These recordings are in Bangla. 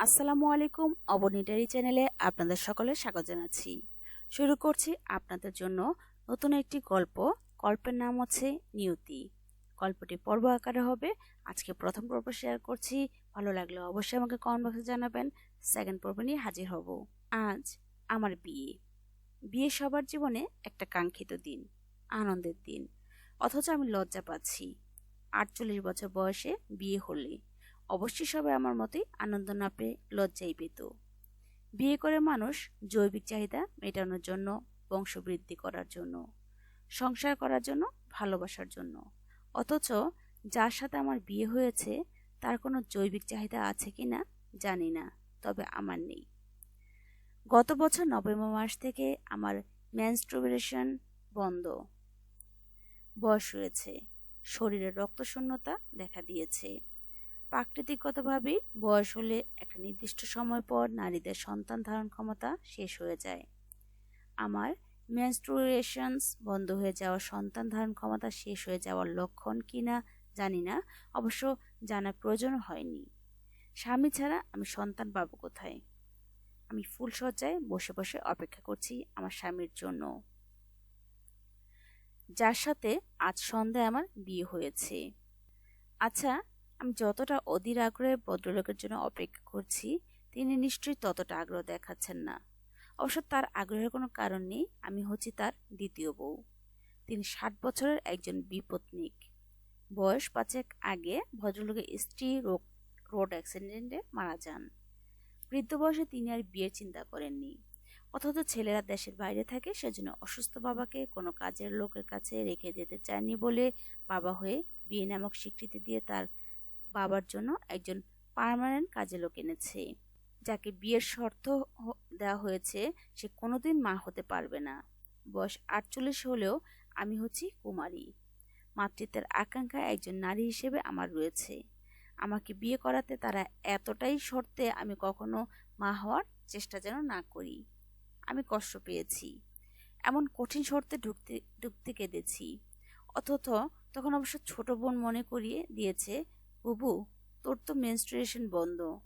আসসালামু আলাইকুম অবনিটারি চ্যানেলে আপনাদের সকলে স্বাগত জানাচ্ছি। শুরু করছি আপনাদের জন্য নতুন একটি গল্প। গল্পের নাম হচ্ছে নিয়তি। গল্পটি পর্ব আকারে হবে। আজকে প্রথম পর্ব শেয়ার করছি। ভালো লাগলে অবশ্যই আমাকে কমেন্ট বক্সে জানাবেন। সেকেন্ড পর্ব নিয়ে হাজির হব। আজ আমার বিয়ে। বিয়ে সবার জীবনে একটা কাঙ্ক্ষিত দিন, আনন্দের দিন। অথচ আমি লজ্জা পাচ্ছি। আটচল্লিশ বছর বয়সে বিয়ে হলে অবশ্যই সবাই আমার মতোই আনন্দ না পেয়ে লজ্জাই পেত বিয়ে করে মানুষ জৈবিক চাহিদা মেটানোর জন্য, বংশবৃদ্ধি করার জন্য, সংসার করার জন্য, ভালোবাসার জন্য। অথচ যার সাথে আমার বিয়ে হয়েছে, তার কোনো জৈবিক চাহিদা আছে কি না জানি না, তবে আমার নেই। গত বছর নভেম্বর মাস থেকে আমার ম্যানস্ট্রুবেশন বন্ধ। বয়স হয়েছে। শরীরে রক্তশূন্যতা দেখা দিয়েছে। প্রাকৃতিকগতভাবেই বয়স হলে একটা নির্দিষ্ট সময় পর নারীদের সন্তান ধারণ ক্ষমতা শেষ হয়ে যায়। আমার মেনস্ট্রুয়েশনস বন্ধ হয়ে যাওয়া সন্তান ধারণ ক্ষমতা শেষ হয়ে যাওয়ার লক্ষণ কিনা জানি না, অবশ্য জানার প্রয়োজন হয়নি। স্বামী ছাড়া আমি সন্তান পাবো কোথায়? আমি ফুলসজ্জায় বসে বসে অপেক্ষা করছি আমার স্বামীর জন্য। যার সাথে আজ সন্ধ্যায় আমার বিয়ে হয়েছে। আচ্ছা আমি যতটা অধীর আগ্রহে ভদ্রলোকের জন্য অপেক্ষা করছি, তিনি নিশ্চয়ই ততটা আগ্রহ দেখাচ্ছেন না। অবশ্য তার আগ্রহের কোনো কারণ নেই, আমি হচ্ছি তার দ্বিতীয় বউ। তিনি ষাট বছরের একজন বিপত্নিক। বয়স পাঁচেক আগে ভদ্রলোকের স্ত্রী রোগ রোড অ্যাক্সিডেন্টে মারা যান। বৃদ্ধ বয়সে তিনি আর বিয়ের চিন্তা করেননি। অথচ ছেলেরা দেশের বাইরে থাকে, সেজন্য অসুস্থ বাবাকে কোনো কাজের লোকের কাছে রেখে যেতে চাননি বলে বাবা হয়ে বিয়ে নামক স্বীকৃতি দিয়ে তার বাবার জন্য একজন পার্মানেন্ট কাজে লোক এনেছে। যাকে বিয়ের শর্ত দেওয়া হয়েছে, সে কোনোদিন মা হতে পারবে না। বয়স আটচল্লিশ হলেও আমি হচ্ছি কুমারী। মাতৃত্বের আকাঙ্ক্ষা একজন নারী হিসেবে আমার রয়েছে। আমাকে বিয়ে করাতে তারা এতটাই শর্তে আমি কখনো মা হওয়ার চেষ্টা যেন না করি। আমি কষ্ট পেয়েছি। এমন কঠিন শর্তে ঢুকতে ঢুকতে কেঁদেছি। অথচ তখন অবশ্য ছোট বোন মনে করিয়ে দিয়েছে বুবু তোর তো মেনস্ট্রুয়েশন বন্ধ।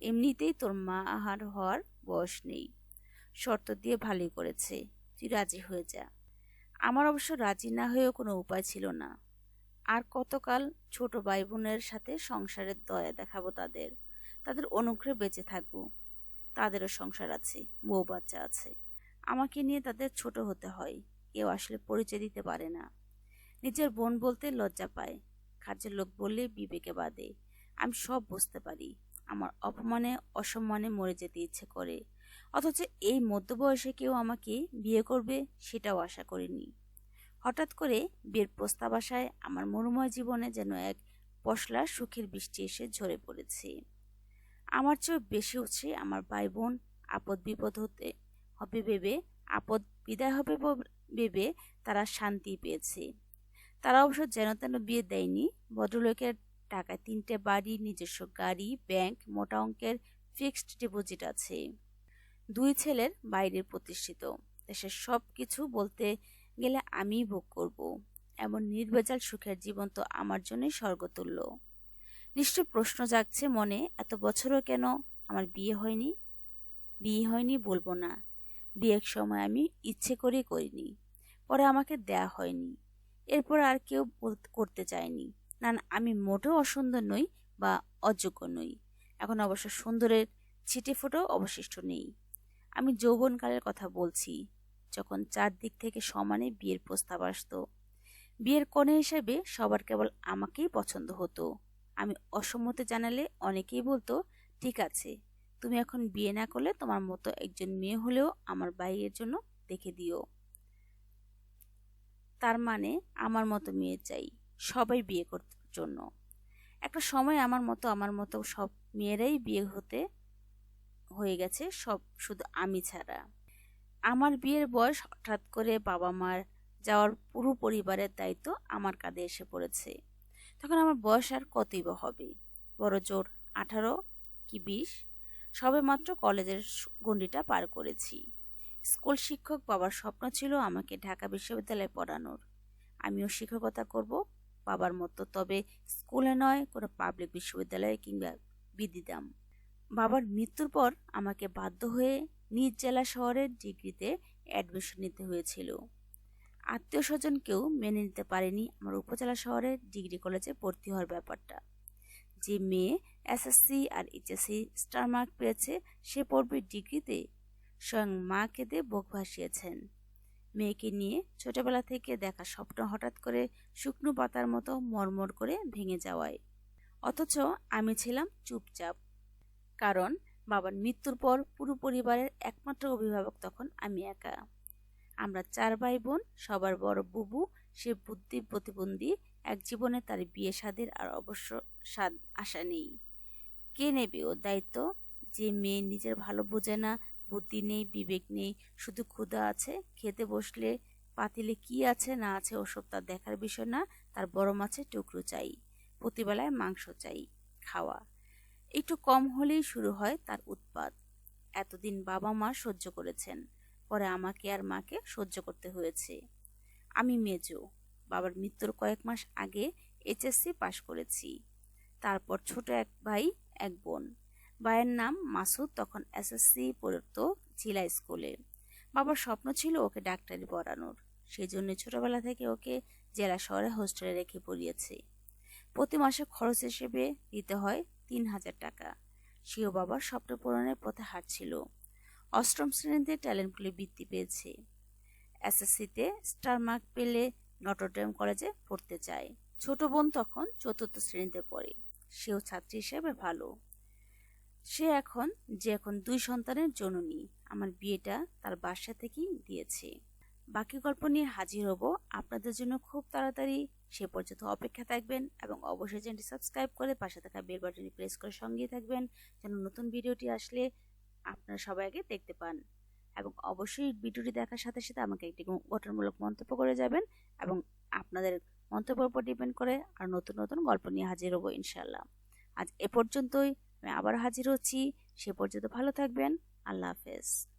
এমনিতেই তোর মা আহার হওয়ার বয়স নেই। শর্ত দিয়ে ভালোই করেছে। তুই রাজি হয়ে যা। আমার অবশ্য রাজি না হয়েও কোনো উপায় ছিল না। আর কতকাল ছোট ভাই বোনের সাথে সংসারের দয়া দেখাবো তাদের। তাদের অনুগ্রহে বেঁচে থাকব। তাদেরও সংসার আছে, বউ বাচ্চা আছে। আমাকে নিয়ে তাদের ছোট হতে হয়। কেউ আসলে পরিচয় দিতে পারে না। নিজের বোন বলতে লজ্জা পায়। কাজের লোক বললে বিবেকে বাদে আমি সব বুঝতে পারি। আমার অপমানে, অসম্মানে মরে যেতে ইচ্ছে করে। অথচ এই মধ্যবয়সে কেউ আমাকে বিয়ে করবে সেটাও আশা করিনি। হঠাৎ করে বিয়ের প্রস্তাব আসায় আমার মরুময় জীবনে যেন এক পশলা সুখের বৃষ্টি এসে ঝরে পড়েছে। আমার চেয়েও বেশি হচ্ছে আমার ভাই বোন আপদ বিপদ হতে হবে ভেবে, আপদ বিদায় হবে ভেবে তারা শান্তি পেয়েছে। তারা অবশ্য যেন তেন বিয়ে দেয়নি। ভদ্রলোকের টাকায় তিনটে বাড়ি, নিজস্ব গাড়ি, ব্যাংক, মোটা অঙ্কের ফিক্সড ডিপোজিট আছে। দুই ছেলের বাইরের প্রতিষ্ঠিত। দেশের সব কিছু বলতে গেলে আমিই ভোগ করব। এমন নির্বেজাল সুখের জীবন তো আমার জন্যই স্বর্গতুল্য। নিশ্চয় প্রশ্ন জাগছে মনে, এত বছরও কেন আমার বিয়ে হয়নি? বিয়ে হয়নি বলব না। বিয়ের সময় আমি ইচ্ছে করে করিনি। পরে আমাকে দেয়া হয়নি। এরপর আর কেউ করতে চায়নি। না আমি মোটেও অসুন্দর নই বা অযোগ্য নই। এখন অবশ্য সুন্দরের ছিটে ফোটো অবশিষ্ট নেই। আমি যৌবনকালের কথা বলছি, যখন চারদিক থেকে সমানে বিয়ের প্রস্তাব আসত। বিয়ের কনে হিসেবে সবার কেবল আমাকেই পছন্দ হতো। আমি অসম্মতি জানালে অনেকেই বলতো, ঠিক আছে, তুমি এখন বিয়ে না করলে তোমার মতো একজন মেয়ে হলেও আমার বাইয়ের জন্য দেখে দিও। তার মানে আমার মতো মেয়ে চাই সবাই বিয়ে করার জন্য। একটা সময় আমার মতো আমার মতো সব মেয়েরাই বিয়ে হতে, হয়ে গেছে সব শুধু আমি ছাড়া। আমার বিয়ের বয়স হঠাৎ করে বাবা মার যাওয়ার পুরো পরিবারের দায়িত্ব আমার কাঁধে এসে পড়েছে। তখন আমার বয়স আর কতই বা হবে? বড় জোর আঠারো কি বিশ? সবে মাত্র কলেজের গণ্ডিটা পার করেছি। স্কুল শিক্ষক বাবার স্বপ্ন ছিল আমাকে ঢাকা বিশ্ববিদ্যালয়ে পড়ানোর। আমিও শিক্ষকতা করব, বাবার মতো, তবে স্কুলে নয়, কোনো পাবলিক বিশ্ববিদ্যালয়ে কিংবা বিদিদাম বাবার মৃত্যুর পর আমাকে বাধ্য হয়ে নিজ জেলা শহরের ডিগ্রিতে অ্যাডমিশন নিতে হয়েছিল। আত্মীয় স্বজন কেউ মেনে নিতে পারেনি আমার উপজেলা শহরের ডিগ্রি কলেজে ভর্তি হওয়ার ব্যাপারটা। যে মেয়ে এসএসসি আর এইচএসসি স্টার মার্ক পেয়েছে, সে পড়বে ডিগ্রিতে স্বয়ং মা কেঁদে বুক ভাসিয়েছেন। মেয়েকে নিয়ে ছোটবেলা থেকে দেখা স্বপ্ন হঠাৎ করে শুকনো পাতার মতো মরমর করে ভেঙে যাওয়ায়। অথচ আমি ছিলাম চুপচাপ। কারণ বাবার মৃত্যুর পর পুরো পরিবারের একমাত্র অভিভাবক তখন আমি একা। আমরা চার ভাই বোন সবার বড় বুবু, সে বুদ্ধি প্রতিবন্ধী, এক জীবনে তার বিয়ে স্বাদের আর অবশ্য স্বাদ আশা নেই। কে নেবে ও দায়িত্ব? যে মেয়ে নিজের ভালো বোঝে না বুদ্ধি নেই, বিবেক নেই, শুধু ক্ষুধা আছে। খেতে বসলে পাতিলে কি আছে, না আছে, ওসব তার দেখার বিষয় না। তার বড় মাছের টুকরো চাই, প্রতিবেলায় মাংস চাই, খাওয়া। একটু কম হলেই শুরু হয় তার উৎপাত। এতদিন বাবা মা সহ্য করেছেন, পরে আমাকে আর মাকে সহ্য করতে হয়েছে। আমি মেজো, বাবার মৃত্যুর কয়েক মাস আগে এইচএসসি পাশ করেছি। তারপর ছোট এক ভাই, এক বোন। ভাইয়ের নাম মাসুদ, তখন এসএসসি পড়তো জিলা স্কুলে। বাবার স্বপ্ন ছিল ওকে ডাক্তারি পড়ানোর। সেই জন্য ছোটবেলা থেকে ওকে জেলা শহরে হোস্টেলে রেখে পড়িয়েছে। প্রতি মাসে খরচ হিসেবে দিতে হয় তিন হাজার টাকা। সেও বাবার স্বপ্ন পূরণের পথে হাঁটছিল। অষ্টম শ্রেণীতে ট্যালেন্টগুলি বৃদ্ধি পেয়েছে। এসএসসিতে স্টার মার্ক পেলে নটরডেম কলেজে পড়তে চায়। ছোট বোন তখন চতুর্থ শ্রেণীতে পড়ে। সেও ছাত্রী হিসেবে ভালো। সে এখন যে এখন দুই সন্তানের জননী। আমার বিয়েটা তার বাসা থেকেই দিয়েছে। বাকি গল্প নিয়ে হাজির হব। আপনাদের জন্য খুব তাড়াতাড়ি। সে পর্যন্ত অপেক্ষা থাকবেন এবং অবশ্যই চ্যানেলটি সাবস্ক্রাইব করে পাশে থাকা বেল বাটনটি প্রেস করে সঙ্গেই থাকবেন যেন নতুন ভিডিওটি আসলে আপনারা সবাই আগে দেখতে পান। এবং অবশ্যই ভিডিওটি দেখার সাথে সাথে আমাকে একটি গঠনমূলক মন্তব্য করে যাবেন এবং আপনাদের মন্তব্যের উপর ডিপেন্ড করে আর নতুন নতুন গল্প নিয়ে হাজির হব ইনশাল্লাহ আজ এ পর্যন্তই। আবার হাজির হচ্ছি। সে পর্যন্ত ভালো থাকবেন। আল্লাহ হাফেজ।